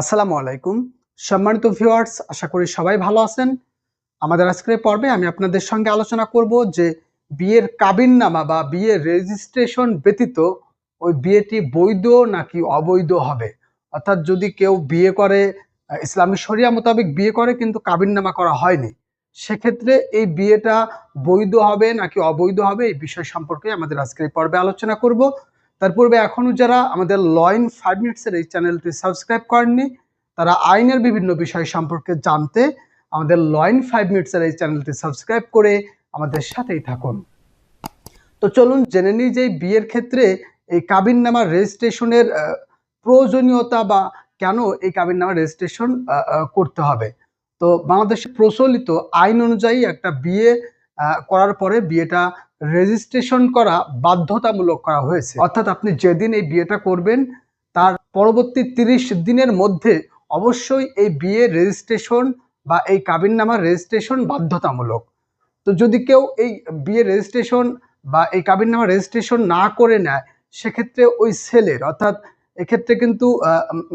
আসসালামু আলাইকুম। সম্মানিত ভিউয়ার্স, আশা করি সবাই ভালো আছেন। আমাদের আজকের পর্বে আমি আপনাদের সঙ্গে আলোচনা করব যে বিয়ের কাবিননামা বা বিয়ের রেজিস্ট্রেশন ব্যতীত ওই বিয়েটি বৈধ নাকি অবৈধ হবে। অর্থাৎ যদি কেউ বিয়ে করে, ইসলামী শরিয়া মোতাবেক বিয়ে করে কিন্তু কাবিননামা করা হয়নি, সেক্ষেত্রে এই বিয়েটা বৈধ হবে নাকি অবৈধ হবে এই বিষয় সম্পর্কে আমাদের আজকের পর্বে আলোচনা করব। তার পূর্বে এখনও যারা আমাদের লইন ফাইভ মিনিটসের এই চ্যানেলটি সাবস্ক্রাইব করেননি, তারা আইনের বিভিন্ন বিষয় সম্পর্কে জানতে আমাদের লইন ফাইভ মিনিটসের এই চ্যানেলটি সাবস্ক্রাইব করে আমাদের সাথেই থাকুন। তো চলুন জেনে নিই যে বিয়ের ক্ষেত্রে এই কাবিননামা রেজিস্ট্রেশনের প্রয়োজনীয়তা বা কেন এই কাবিন কাবিননামা রেজিস্ট্রেশন করতে হবে। তো বাংলাদেশে প্রচলিত আইন অনুযায়ী একটা বিয়ে করার পরে বিয়েটা রেজিস্ট্রেশন করা বাধ্যতামূলক করা হয়েছে। অর্থাৎ আপনি যেদিন এই বিয়েটা করবেন, তার পরবর্তী তিরিশ দিনের মধ্যে অবশ্যই এই বিয়ে রেজিস্ট্রেশন বা এই কাবিন কাবিননামার রেজিস্ট্রেশন বাধ্যতামূলক। তো যদি কেউ এই বিয়ে রেজিস্ট্রেশন বা এই কাবিন কাবিননামা রেজিস্ট্রেশন না করে নেয়, সেক্ষেত্রে ওই সেলের অর্থাৎ এক্ষেত্রে কিন্তু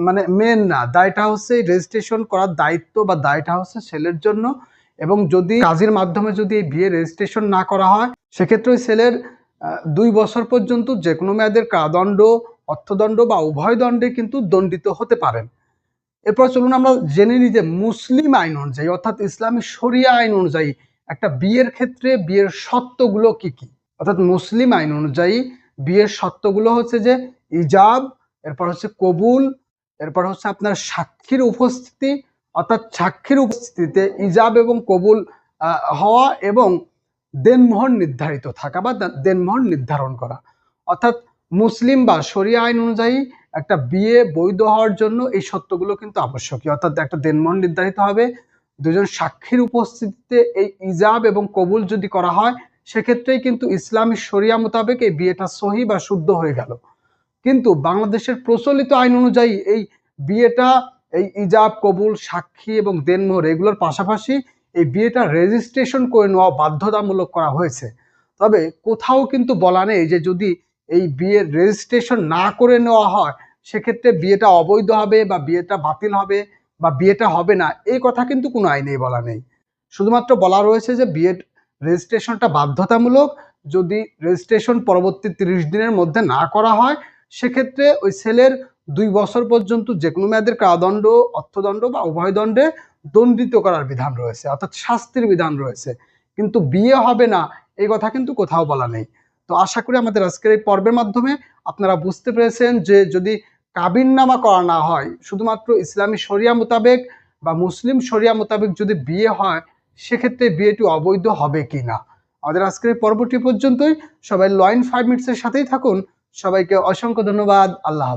মানে মেন না, দায়টা হচ্ছে রেজিস্ট্রেশন করার দায়িত্ব বা দায়টা হচ্ছে সেলের জন্য। এবং যদি কাজের মাধ্যমে যদি এই বিয়ে রেজিস্ট্রেশন না করা হয় সেক্ষেত্রে ওই আহ, দুই বছর পর্যন্ত যে কোনো মেয়াদের কারাদণ্ড অর্থদণ্ড বা উভয় দণ্ডে কিন্তু দণ্ডিত হতে পারেন। এরপর চলুন আমরা জেনে নিই যে মুসলিম আইন অনুযায়ী অর্থাৎ ইসলামী শরিয়া আইন অনুযায়ী একটা বিয়ের ক্ষেত্রে বিয়ের শর্তগুলো কি কি? অর্থাৎ মুসলিম আইন অনুযায়ী বিয়ের শর্তগুলো হচ্ছে যে ইজাব এরপর হচ্ছে কবুল এরপর হচ্ছে আপনার সাক্ষীর উপস্থিতি অর্থাৎ সাক্ষীর উপস্থিতিতে ইজাব এবং কবুল হওয়া এবং দেনমোহর নির্ধারিত থাকা বা দেনমোহর নির্ধারণ করা। অর্থাৎ মুসলিম বা শরিয়া আইন অনুযায়ী একটা বিয়ে বৈধ হওয়ার জন্য এই সত্যগুলো কিন্তু আবশ্যকীয়। অর্থাৎ একটা দেনমোহর নির্ধারিত হবে, দুজন সাক্ষীর উপস্থিতিতে এই ইজাব এবং কবুল যদি করা হয়, সেক্ষেত্রেই কিন্তু ইসলামী শরিয়া মোতাবেক এই বিয়েটা সহি বা শুদ্ধ হয়ে গেল। কিন্তু বাংলাদেশের প্রচলিত আইন অনুযায়ী এই বিয়েটা এই ইজাব, কবুল, সাক্ষী এবং দেনমোহর এগুলোর পাশাপাশি এই বিয়েটা রেজিস্ট্রেশন করে নেওয়া বাধ্যতামূলক করা হয়েছে। তবে কোথাও কিন্তু বলা নেই যে যদি এই বিয়ের রেজিস্ট্রেশন না করে নেওয়া হয়, সেক্ষেত্রে বিয়েটা অবৈধ হবে বা বিয়েটা বাতিল হবে বা বিয়েটা হবে না, এই কথা কিন্তু কোনো আইনেই বলা নেই। শুধুমাত্র বলা রয়েছে যে বিয়ের রেজিস্ট্রেশনটা বাধ্যতামূলক, যদি রেজিস্ট্রেশন পরবর্তী তিরিশ দিনের মধ্যে না করা হয়, সেক্ষেত্রে ওই ছেলের দুই বছর পর্যন্ত যে কোনো মেয়াদের কারাদণ্ড, অর্থদণ্ড বা উভয় দণ্ডে দণ্ডিত করার বিধান রয়েছে, অর্থাৎ শাস্তির বিধান রয়েছে। কিন্তু বিয়ে হবে না, এই কথা কিন্তু কোথাও বলা নেই। তো আশা করি আমাদের আজকের এই পর্বের মাধ্যমে আপনারা বুঝতে পেরেছেন যে যদি কাবিননামা করা না হয়, শুধুমাত্র ইসলামী শরিয়া মোতাবেক বা মুসলিম শরিয়া মোতাবেক যদি বিয়ে হয়, সেক্ষেত্রে বিয়েটি অবৈধ হবে কি না? আমাদের আজকের এই পর্বটি পর্যন্তই। সবাই লয়েন ফাইভ মিনিটসের সাথেই থাকুন। সবাইকে অসংখ্য ধন্যবাদ। আল্লাহ।